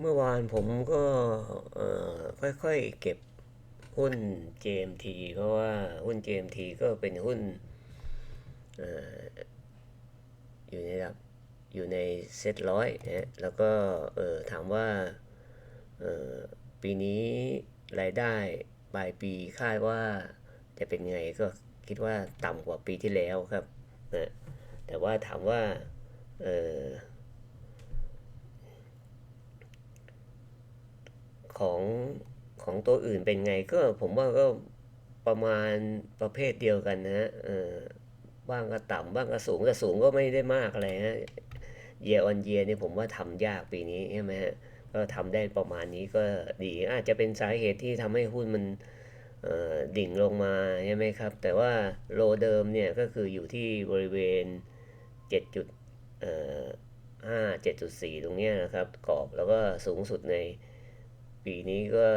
เมื่อวานผมก็ค่อยๆเก็บหุ้น JMT เพราะว่าหุ้น JMT ก็เป็นหุ้นออยู่ในระดับอยู่ในเซ็ตร้อยนะแล้วก็ถามว่าปีนี้รายได้ปลายปีคาดว่าจะเป็นไงก็คิดว่าต่ำกว่าปีที่แล้วครับนะแต่ว่าถามว่าเออ ของของตัวอื่นเป็นไงก็ผมว่าก็ประมาณประเภทเดียวกันนะฮะเออบ้างก็ต่ำบ้างก็สูงแต่สูงก็ไม่ได้มากอะไรฮะเยออนเยนี่ผมว่าทำยากปีนี้ใช่ไหมฮะก็ทำได้ประมาณนี้ก็ดีอาจจะเป็นสาเหตุที่ทำให้หุ้นมันอ่อดิ่งลงมาใช่ไหมครับ แต่ว่าโลเดิมเนี่ยก็คืออยู่ที่บริเวณ7จุดเอ่อ5 7.4 ตรงเนี้ยนะครับกรอบแล้วก็สูงสุดใน ปีนี้ก็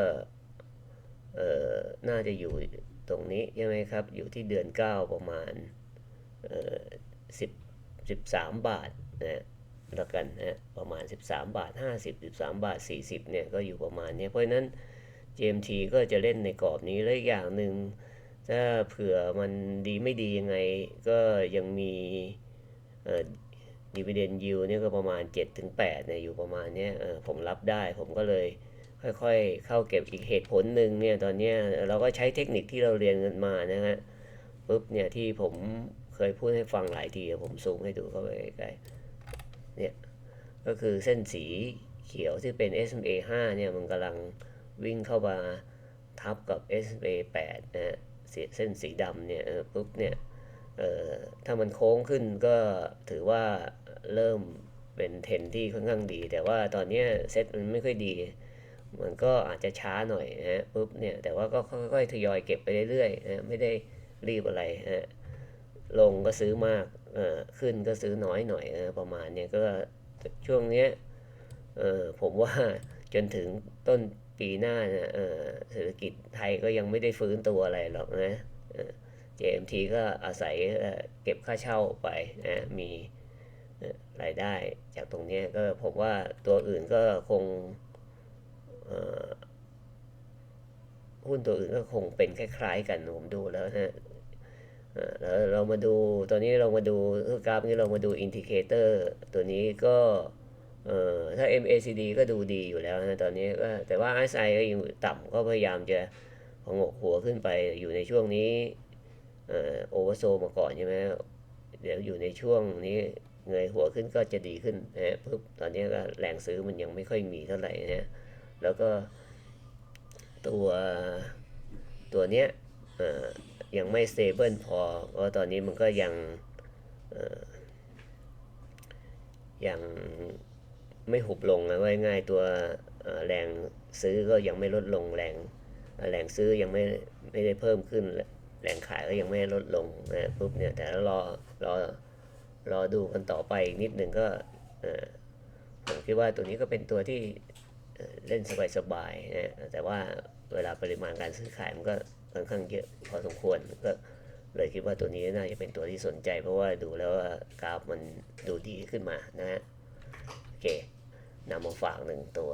เอ่อน่าจะอยู่ตรงนี้ใช่ไหมครับ อยู่ที่เดือน 9 ประมาณเอ่อ10 13บาทนะแล้วกันนะประมาณ 13 บาท 50 13 บาท 40เนี่ยก็อยู่ประมาณนี้เพราะนั้น GMT ก็จะเล่นในกรอบนี้แล้วอย่างหนึ่งถ้าเผื่อมันดีไม่ดียังไงก็ยังมีเอ่อ dividend yield เนี่ยก็ประมาณ 7-8เนี่ยอยู่ประมาณนี้ผมรับได้ผมก็เลย ค่อยๆ เข้าเก็บอีกเหตุผลหนึ่งเนี่ยตอนนี้เราก็ใช้เทคนิคที่เราเรียนกันมานะฮะปุ๊บเนี่ยที่ผมเคยพูดให้ฟังหลายทีผมซูมให้ดูเข้าไปใกล้ๆเนี่ยก็คือเส้นสีเขียวที่เป็น SMA 5เนี่ยมันกำลังวิ่งเข้ามาทับกับ SMA 8นะฮะเสียเส้นสีดำเนี่ยปุ๊บเนี่ยถ้ามันโค้งขึ้นก็ถือว่าเริ่มเป็นเทรนที่ค่อนข้างดี แต่ว่าตอนนี้เซ็ตมันไม่ค่อยดี มันก็อาจจะช้าหน่อยฮะปุ๊บเนี่ยแต่ว่าก็ค่อยๆทยอยเก็บไปเรื่อยๆนะไม่ได้รีบอะไรฮะลงก็ซื้อมากเออขึ้นก็ซื้อน้อยหน่อยนะประมาณเนี้ยก็ช่วงเนี้ยเออผมว่าจนถึงต้นปีหน้าเนี่ยเออเศรษฐกิจไทยก็ยังไม่ได้ฟื้นตัวอะไรหรอกนะเออ JMT ก็อาศัยเก็บค่าเช่าไปนะมีรายได้จากตรงนี้ก็ผมว่าตัวอื่นก็คง หุ้นตัวอื่นก็คงเป็นคล้ายๆ กันผมดูแล้วนะฮะแล้วเรามาดูตอนนี้เรามาดูกราฟนี้เรามาดูอินดิเคเตอร์ตัวนี้ก็เอ่อถ้า MACD ก็ดูดีอยู่แล้วนะตอนนี้ก็แต่ว่า RSI ก็ยังต่ำก็พยายามจะพองกหัวขึ้นไปอยู่ในช่วงนี้โอเวอร์โซมาก่อนใช่ไหมเดี๋ยวอยู่ในช่วงนี้เงยหัวขึ้นก็จะดีขึ้นนะฮะปุ๊บตอนนี้ก็แรงซื้อมันยังไม่ค่อยมีเท่าไหร่นะ แล้วก็ตัวตัวเนี้ยยังไม่ stable พอ เพราะตอนนี้มันก็ยังยังไม่หุบลงนะว่าง่ายตัวแรงซื้อก็ยังไม่ลดลงแรงแรงซื้อยังไม่ไม่ได้เพิ่มขึ้น แรงขายก็ยังไม่ลดลงนะปุ๊บเนี่ยแต่แล้วรอรอรอดูกันต่อไปอีกนิดหนึ่งก็ผมคิดว่าตัวนี้ก็เป็นตัวที่ เอ่อเล่นสบายๆนะแต่ว่าเวลาปริมาณการซื้อขายมันก็ค่อนข้างเยอะพอสมควรก็เลยคิดว่าตัวนี้น่าจะเป็นตัวที่สนใจ เพราะว่าดูแล้วว่ากราฟมันดูดีขึ้นมานะฮะโอเคนำมาฝากหนึ่งตัว